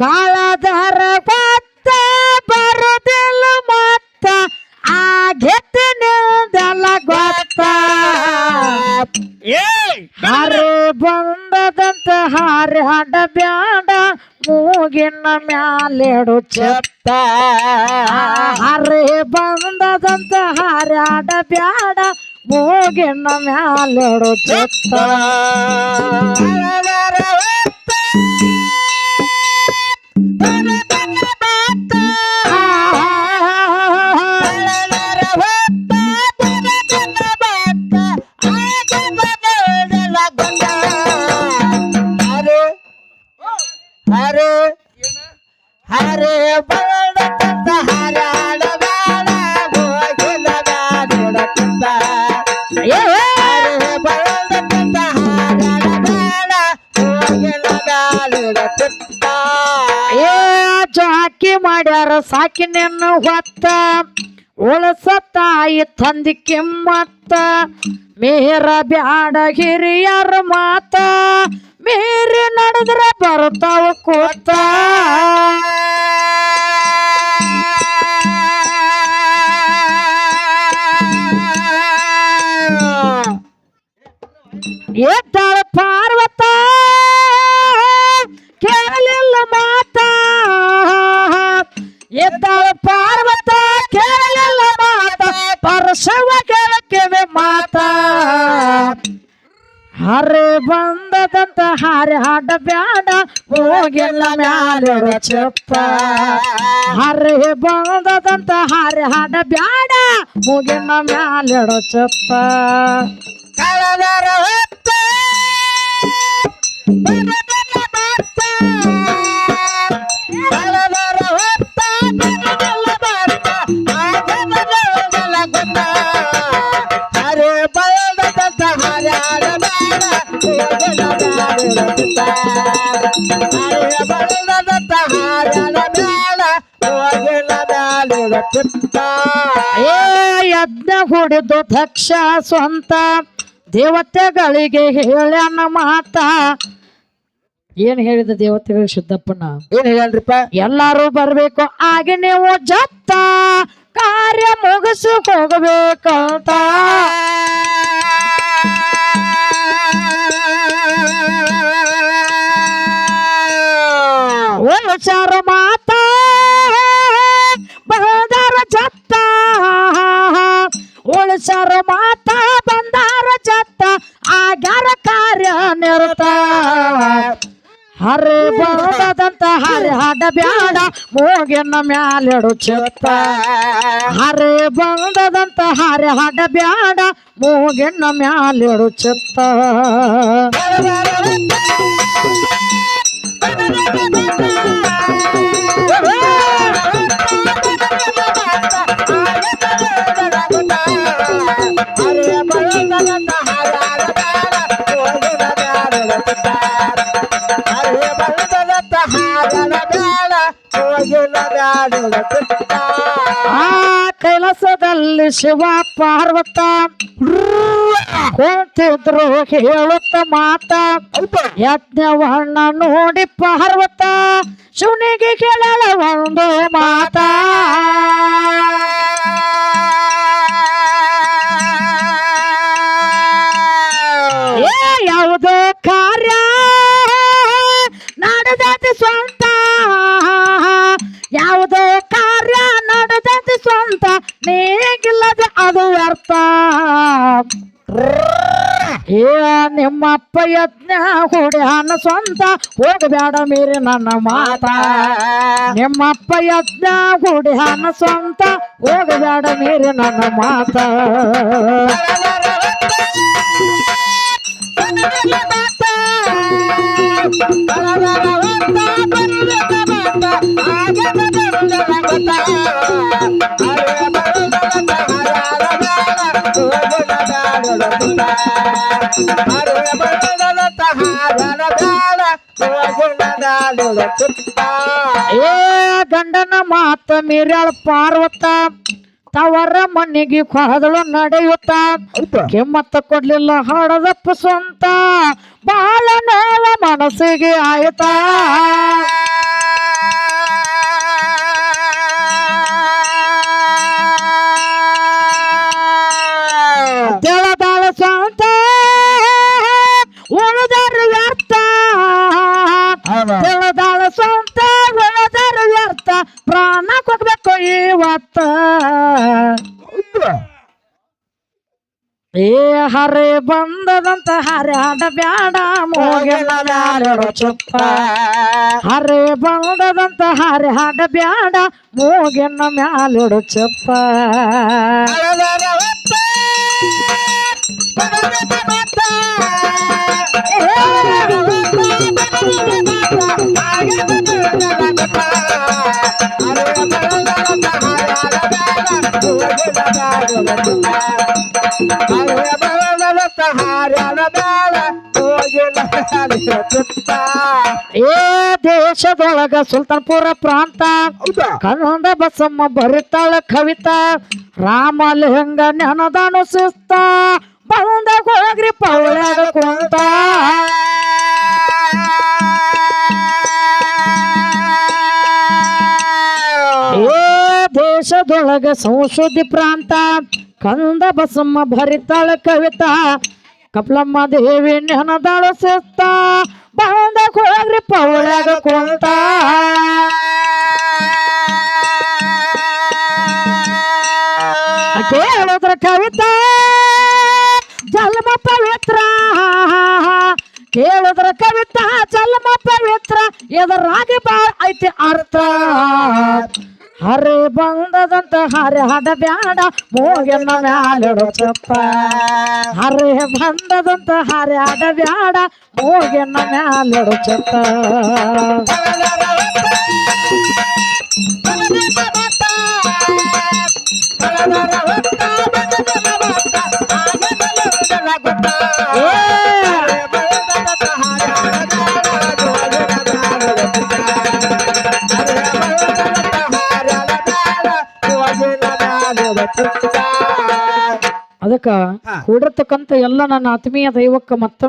ಕಾಳದರ ಪತ್ತ ಬರುದಿಲ್ಲ ಮತ್ತ ಆ ಗೆಟ್ಟಿನಿಂದೆಲ್ಲ ಗೊತ್ತ. ಹಾರು ಹಾರಿ ಬಂದದಂತ ಹಾರಿ ಹಾಡ ಬ್ಯಾಡ ಮೂಗಿನ ಮ್ಯಾಲೆಡು ಚತ್ತ. ಹಾರಿ ಬಂದದಂತ ಹಾರಿ ಹಾಡ ಬ್ಯಾಡ ಮೂಗಿನ ಮ್ಯಾಲೆಡು ಚೆತ್ತ. ಮಾಡ್ಯಾರ ಸಾಕಿ ನಿನ್ನ ಹೊತ್ತ ಉಳಸ ತಾಯಿ ತಂದಿ ಕಿಮ್ಮತ್ತ. ಮೇರ ಬ್ಯಾಡ ಹಿರಿಯರ ಮಾತ, ಮೀರಿ ನಡೆದ್ರ ಬರ್ತಾವ ಕೂತ. ಹರೆ ಬಂದದಂತ, ಹಾರೆ ಹಾಡ ಬ್ಯಾಡ, ಹೋಗಿಲ್ಲ ಮ್ಯಾಲ ಚಪ್ಪ ಹರೆ ಬಂದದಂತ, ಹಾರೆ ಹಾಡ ಬ್ಯಾಡ, ಹೋಗಿಲ್ಲ ಮ್ಯಾಲ ಚಪ್ಪ ಕಳದರ ಹೊತ್ತ ಏ ಯಜ್ಞ ಹೊಡೆದು ದಕ್ಷ ಸ್ವಂತ. ದೇವತೆಗಳಿಗೆ ಹೇಳ್ಯಾನ ಮಾತ. ಏನ್ ಹೇಳಿದ ದೇವತೆಗಳು ಸಿದ್ದಪ್ಪನ ಏನ್ ಹೇಳ್ರಿಪ್ಪ ಎಲ್ಲಾರು ಬರ್ಬೇಕು ಆಗ ನೀವು ಜತ್ತ ಕಾರ್ಯ ಮುಗಿಸಿ ಹೋಗಬೇಕಂತ. ಉಳಿಸಾರ ಮಾತ. ಉಳಿಸಾರ ಮಾತ ಬಂದಾರ ಜತ್ತ ಆಗ್ಯಾರ ಕಾರ್ಯ ನಿರತ. ಹರೆ ಬರದಂತ ಹರಿ ಹಾಡ ಬ್ಯಾಡ, ಮೂಗಿನ ಮ್ಯಾಲೆಡು ಚತ್ತ ಹರೆ ಬಂದದಂತ ಹರಿ ಹಾಡ ಬ್ಯಾಡ, ಮೂಗಿನ ಮ್ಯಾಲೆಡು ಚೆತ್ತ ಆ ಕೈಲಾಸದಲ್ಲಿ ಶಿವ ಪಾರ್ವತ. ಕುಂತಿದ್ರು ಹೇಳುತ್ತ ಮಾತ. ಯಜ್ಞವನ್ನ ನೋಡಿ ಪಾರ್ವತ. ಶಿವನಿಗೆ ಕೇಳಲ ಒಂದು ಮಾತ. ಏ, ನಿಮ್ಮಪ್ಪ ಯಜ್ಞ ಹುಡ್ಯಾನ ಸ್ವಂತ. ಹೋಗಬೇಡ ಮೀರಿ ನನ್ನ ಮಾತ. ನಿಮ್ಮಪ್ಪ ಯಜ್ಞ ಹುಡ್ಯಾನ ಸ್ವಂತ. ಹೋಗಬೇಡ ಮೀರಿ ನನ್ನ ಮಾತ. ಏ ಗಂಡನ ಮಾತ ಮೀರ್ಯಾಳ ಪಾರ್ವತ ತವರ ಮಣ್ಣಿಗೆ ಕೊಳದಳು ನಡೆಯುತ್ತ. ಕೆಮ್ಮತ್ತ ಕೊಡ್ಲಿಲ್ಲ ಹಾಡದಪ್ಪ ಸ್ವಂತ ಬಾಳ ನೋವ ಮನಸ್ಸಿಗೆ ಆಯ್ತಾ. ಏ ಹರೆ ಬಂದದಂತ ಹರ್ಯಾಡ ಬ್ಯಾಡ ಮ್ಯಾಲೆಡು ಚುಪ್ಪ. ಹರೆ ಬಂದದಂತ ಹರ್ಯಾಡ ಬ್ಯಾಡ ಮೂಗಿನ ಮ್ಯಾಲೆಡು ಚುಪ್ಪ. ಏ ದೇಶದೊಳಗ ಸುಲ್ತಾನ್ಪುರ ಪ್ರಾಂತ ಕನ್ನಡ ಬಸಮ್ಮ ಬರಿತಾಳ ಕವಿತಾ ರಾಮಲಿಂಗ ನೆನದಾನು ಸುಸ್ತ ಬಂದ ಹೋಗ್ರಿ ಪೌಳ್ಯಾಗ ಕುಂತ. ದೇಶದೊಳಗ ಸಂಶುದ್ಧಿ ಪ್ರಾಂತ, ಕಂದ ಬಸಮ್ಮ ಭರಿತಾಳ ಕವಿತಾ, ಕಪ್ಲಮ್ಮ ದೇವಿ ನೆನದಾಳು ಸುಸ್ತ ಬಂದ ಕೊಳಗ್ರಿ ಪೌಳ್ಯಾಗ ಕುಂತ. ಕೇಳಿದ್ರ ಕವಿತಾ, ಜನ್ಮ ಪವಿತ್ರ. ಕೇಳಿದ್ರ ಕವಿತಾ, ಜನ್ಮ ಪವಿತ್ರ, ಎದರಾಗ ಬಾಳ ಐತಿ ಅರ್ಥ. ಹರಿ ಬಂದದಂತ ಹರಿ ಹಡ ಬ್ಯಾಡ ಮೂಗಿನ ಮ್ಯಾಲಿಡುತ್ತಪ್ಪ ಹರಿ ಬಂದದಂತ ಹರಿ ಹಡ ಬ್ಯಾಡ ಮೂಗಿನ ಮ್ಯಾಲಿಡು ಚಪ್ಪ ಹಾ. ಕೂಡಿರ್ತಕ್ಕಂಥ ಎಲ್ಲ ನನ್ನ ಆತ್ಮೀಯ ದೈವಕ್ಕ ಮತ್ತೊಮ್ಮೆ